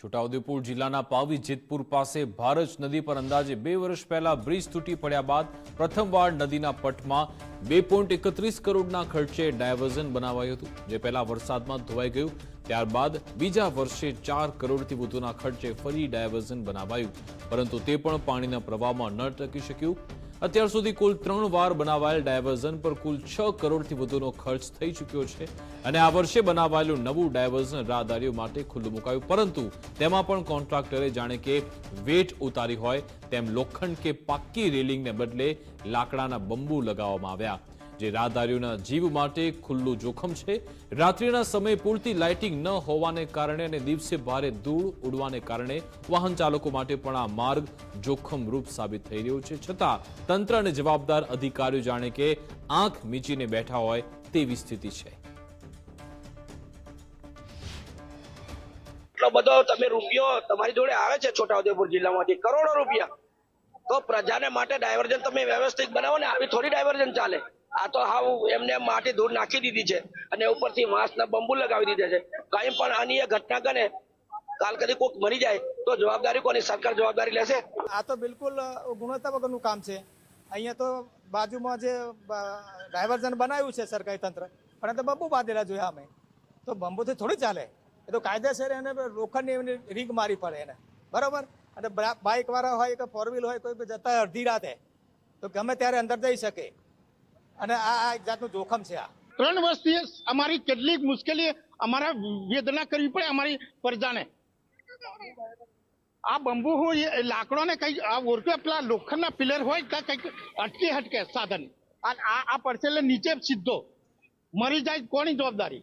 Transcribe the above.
છોટાઉદેપુર જિલ્લાના પાવી જેતપુર પાસે ભારજ નદી પર અંદાજે બે વર્ષ પહેલા બ્રિજ તૂટી પડ્યા બાદ પ્રથમવાર નદીના પટમાં બે પોઈન્ટ એકત્રીસ કરોડના ખર્ચે ડાયવર્ઝન બનાવાયું હતું, જે પહેલા વરસાદમાં ધોવાઈ ગયું. ત્યારબાદ બીજા વર્ષે ચાર કરોડથી વધુના ખર્ચે ફરી ડાયવર્ઝન બનાવાયું. પરંતુ તે પણ પાણીના પ્રવાહમાં ન ટકી શક્યું. અત્યાર સુધી કુલ ત્રણ વાર બનાવાયેલ ડાયવર્ઝન પર કુલ છ કરોડથી વધુનો ખર્ચ થઈ ચૂક્યો છે અને આ વર્ષે બનાવાયેલું નવું ડાયવર્ઝન રાહદારીઓ માટે ખુલ્લું મુકાયું. પરંતુ તેમાં પણ કોન્ટ્રાક્ટરે જાણે કે વેટ ઉતારી હોય તેમ લોખંડ કે પાક્કી રેલિંગને બદલે લાકડાના બંબુ લગાવવામાં આવ્યા. જે રાહદારીઓના જીવ માટે ખુલ્લું જોખમ છે. રાત્રિના સમયે પૂરતી લાઇટિંગ ન હોવાને કારણે અને દિવસે ભારે ધૂળ ઉડવાને કારણે વાહન ચાલકો માટે પણ આ માર્ગ જોખમરૂપ સાબિત થઈ રહ્યો છે. છતાં, તંત્ર અને જવાબદાર અધિકારીઓ જાણે કે આંખ મીચીને બેઠા હોય તેવી સ્થિતિ છે. એટલો બધો તમે રૂપિયો તમારી જોડે આવે છે છોટાઉદેપુર જિલ્લામાંથી? કરોડો રૂપિયા. તો પ્રજાને માટે ડાયવર્જન તમે વ્યવસ્થિત બનાવો ને, આવી થોડી ડાયવર્જન ચાલે. આ તો હાવ એમને માટી ધૂળ નાખી દીધી છે અને ઉપરથી વાંસના બંબુ લગાવી દીધા છે. કઈ પણ આની ઘટના ગણે, કાલ કદી કોઈક મરી જાય, તો જવાબદારી કોની? સરકાર જવાબદારી લેશે? આ તો બિલકુલ ગુણવત્તા વગરનું કામ છે. અહીંયા તો બાજુમાં જે ડાયવર્ઝન બનાવ્યું છે સરકારી તંત્ર, પણ તો બંબુ બાંધેલા જોયા અમે. તો બંબુથી થોડી ચાલે. એ તો કાયદેસર એને લોખંડની એમની રીંગ મારી પડે એને. બરાબર? અને બાઇક વાળા હોય કે ફોર વ્હીલ હોય, કોઈ જતા અડધી રાતે. તો ગમે ત્યારે અંદર જઈ શકે. અને આ એક જાતનું જોખમ છે આ. ત્રણ વર્ષથી અમારી કેટલીક મુશ્કેલી અમારા વેદના કરવી પડે, અમારી પ્રજાને. આ બંબુ હોય લાકડો ને કઈ આ ઓરકે પેલા લોખંડના પિલર હોય કે કંઈક અટકે હટકે સાધન. આ આ- પડશે નીચે સીધો. મરી જાય કોની જવાબદારી?